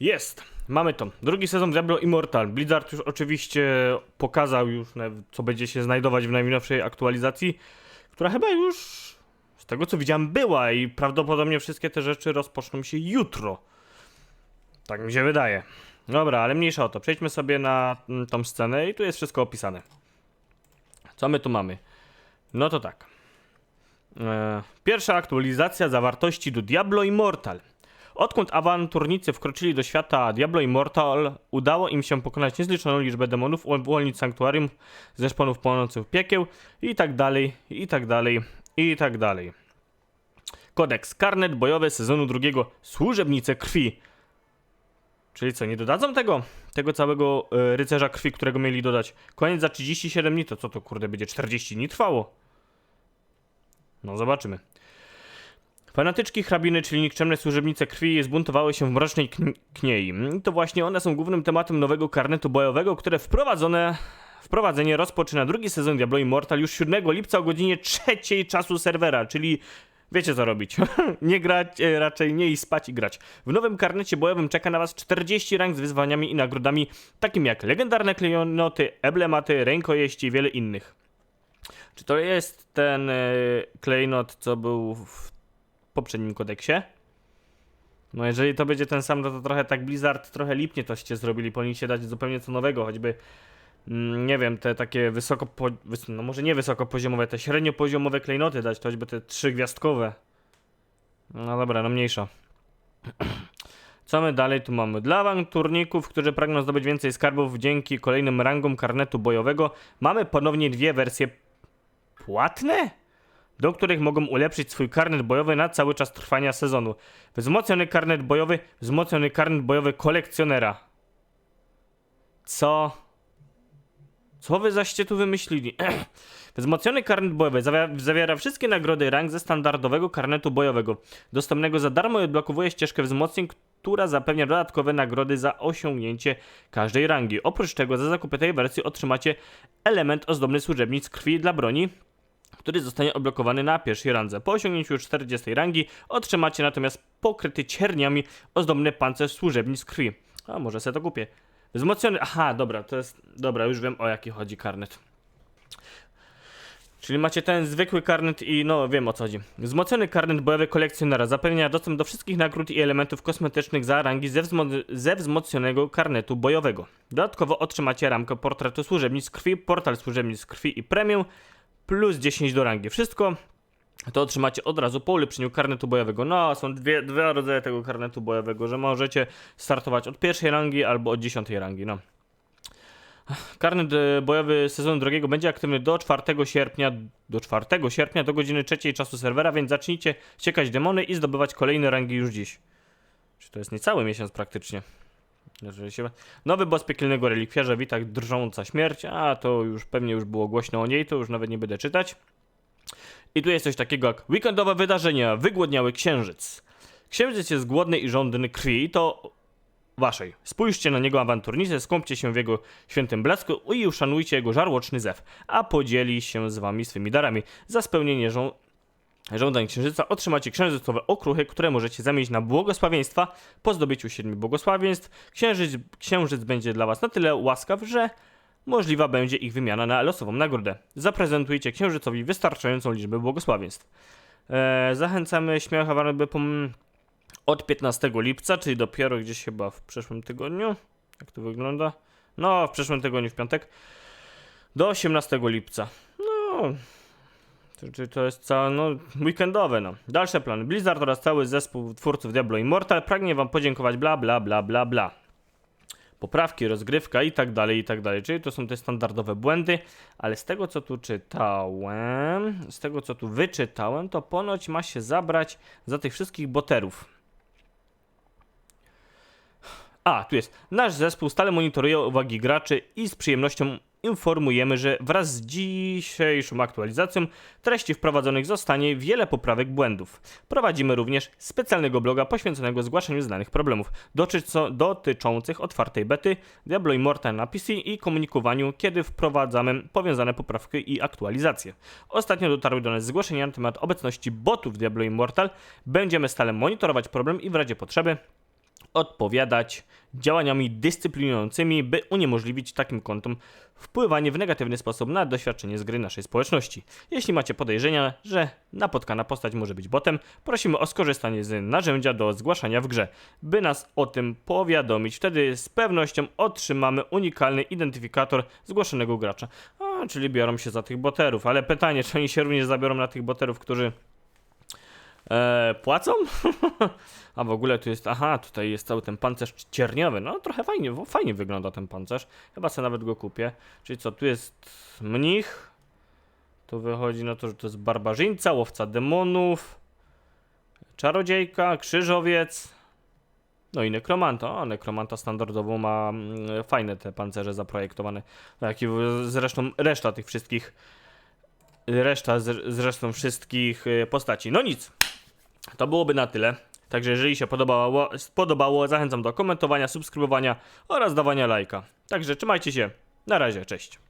Jest! Mamy to. Drugi sezon Diablo Immortal. Blizzard już oczywiście pokazał już, co będzie się znajdować w najnowszej aktualizacji, która chyba już, z tego co widziałem, była i prawdopodobnie wszystkie te rzeczy rozpoczną się jutro. Tak mi się wydaje. Dobra, ale mniejsza o to. Przejdźmy sobie na mm, tą scenę i tu jest wszystko opisane. Co my tu mamy? No to tak. E, pierwsza aktualizacja zawartości do Diablo Immortal. Odkąd awanturnicy wkroczyli do świata Diablo Immortal, udało im się pokonać niezliczoną liczbę demonów, uwolnić sanktuarium ze szponów płonących piekieł i tak dalej, i tak dalej, i tak dalej. Kodeks karnet bojowy sezonu drugiego Służebnice krwi. Czyli co, nie dodadzą tego? Tego całego e, rycerza krwi, którego mieli dodać. Koniec za 37 dni, to co to kurde będzie 40 dni trwało? No zobaczymy. Fanatyczki hrabiny, czyli nikczemne służebnice krwi, zbuntowały się w mrocznej kn- kniei. To właśnie one są głównym tematem nowego karnetu bojowego, które wprowadzone. Wprowadzenie rozpoczyna drugi sezon Diablo Immortal już 7 lipca o godzinie 3 czasu serwera, czyli wiecie co robić. nie grać, e, raczej nie i spać i grać. W nowym karnecie bojowym czeka na was 40 rank z wyzwaniami i nagrodami, takimi jak legendarne klejnoty, eblematy, rękojeści i wiele innych. Czy to jest ten e, klejnot, co był w poprzednim kodeksie? No jeżeli to będzie ten sam, no to trochę tak Blizzard trochę lipnie toście zrobili, powinniście dać zupełnie co nowego, choćby mm, nie wiem, te takie wysoko, no może nie wysoko poziomowe, te średnio poziomowe klejnoty dać, to choćby te trzygwiazdkowe. No dobra, no mniejsza. Co my dalej tu mamy? Dla awanturników, którzy pragną zdobyć więcej skarbów dzięki kolejnym rangom karnetu bojowego, mamy ponownie dwie wersje płatne? Do których mogą ulepszyć swój karnet bojowy na cały czas trwania sezonu. Wzmocniony karnet bojowy, wzmocniony karnet bojowy kolekcjonera. Co? Co wy zaście tu wymyślili? Wzmocniony karnet bojowy zawiera, wszystkie nagrody rank ze standardowego karnetu bojowego, dostępnego za darmo i odblokowuje ścieżkę wzmocnień, która zapewnia dodatkowe nagrody za osiągnięcie każdej rangi. Oprócz tego za zakupy tej wersji otrzymacie element ozdobny służebnic krwi dla broni, który zostanie odblokowany na pierwszej randze. Po osiągnięciu 40 rangi otrzymacie natomiast pokryty cierniami ozdobny pancerz służebnic krwi. A może sobie to kupię. Wzmocniony. Aha, dobra, to jest. Dobra, już wiem o jaki chodzi karnet. Czyli macie ten zwykły karnet i no wiem o co chodzi. Wzmocniony karnet bojowy kolekcjonera zapewnia dostęp do wszystkich nagród i elementów kosmetycznych za rangi ze, wzmo- ze wzmocnionego karnetu bojowego. Dodatkowo otrzymacie ramkę portretu służebnic krwi, portal służebnic krwi i premium plus 10 do rangi. Wszystko to otrzymacie od razu po ulepszeniu karnetu bojowego. No, są dwie, dwa rodzaje tego karnetu bojowego, że możecie startować od pierwszej rangi albo od dziesiątej rangi, no. Karnet e, bojowy sezonu drugiego będzie aktywny do 4 sierpnia, do 4 sierpnia do godziny 3 czasu serwera, więc zacznijcie ściekać demony i zdobywać kolejne rangi już dziś. Czy to jest niecały miesiąc praktycznie? Nowy boss piekielnego relikwiarza wita drżąca śmierć, a to już pewnie już było głośno o niej, to już nawet nie będę czytać. I tu jest coś takiego jak weekendowe wydarzenia, wygłodniały księżyc. Księżyc jest głodny i żądny krwi, to waszej. Spójrzcie na niego awanturnicę, skąpcie się w jego świętym blasku i uszanujcie jego żarłoczny zew, a podzieli się z wami swymi darami. Za spełnienie żą żądań księżyca otrzymacie księżycowe okruchy, które możecie zamienić na błogosławieństwa. Po zdobyciu siedmiu błogosławieństw księżyc, księżyc będzie dla was na tyle łaskaw, że możliwa będzie ich wymiana na losową nagrodę. Zaprezentujcie księżycowi wystarczającą liczbę błogosławieństw. Eee, zachęcamy aby pom- od 15 lipca, czyli dopiero gdzieś chyba w przyszłym tygodniu. Jak to wygląda? No, w przyszłym tygodniu, w piątek. Do 18 lipca. No, Czyli to jest całe, no, weekendowe, no. Dalsze plany. Blizzard oraz cały zespół twórców Diablo Immortal pragnie wam podziękować, bla, bla, bla, bla, bla. Poprawki, rozgrywka i tak dalej, i tak dalej. Czyli to są te standardowe błędy, ale z tego co tu czytałem, z tego co tu wyczytałem, to ponoć ma się zabrać za tych wszystkich boterów. A, tu jest. Nasz zespół stale monitoruje uwagi graczy i z przyjemnością informujemy, że wraz z dzisiejszą aktualizacją treści wprowadzonych zostanie wiele poprawek błędów. Prowadzimy również specjalnego bloga poświęconego zgłaszaniu znanych problemów dotyczących otwartej bety Diablo Immortal na PC i komunikowaniu, kiedy wprowadzamy powiązane poprawki i aktualizacje. Ostatnio dotarły do nas zgłoszenia na temat obecności botów Diablo Immortal. Będziemy stale monitorować problem i w razie potrzeby odpowiadać działaniami dyscyplinującymi, by uniemożliwić takim kontom wpływanie w negatywny sposób na doświadczenie z gry naszej społeczności. Jeśli macie podejrzenia, że napotkana postać może być botem, prosimy o skorzystanie z narzędzia do zgłaszania w grze, by nas o tym powiadomić. Wtedy z pewnością otrzymamy unikalny identyfikator zgłoszonego gracza. A, czyli biorą się za tych boterów, ale pytanie, czy oni się również zabiorą na tych boterów, którzy e, płacą? A w ogóle tu jest, aha, tutaj jest cały ten pancerz cierniowy. No trochę fajnie, fajnie wygląda ten pancerz. Chyba sobie nawet go kupię. Czyli co, tu jest mnich. Tu wychodzi na to, że to jest barbarzyńca, łowca demonów, czarodziejka, krzyżowiec. No i nekromanta. O, nekromanta standardowo ma mm, fajne te pancerze zaprojektowane. Jak i zresztą reszta tych wszystkich. Reszta z, zresztą wszystkich y, postaci. No nic. To byłoby na tyle. Także jeżeli się podobało, spodobało, zachęcam do komentowania, subskrybowania oraz dawania lajka. Także trzymajcie się. Na razie, cześć.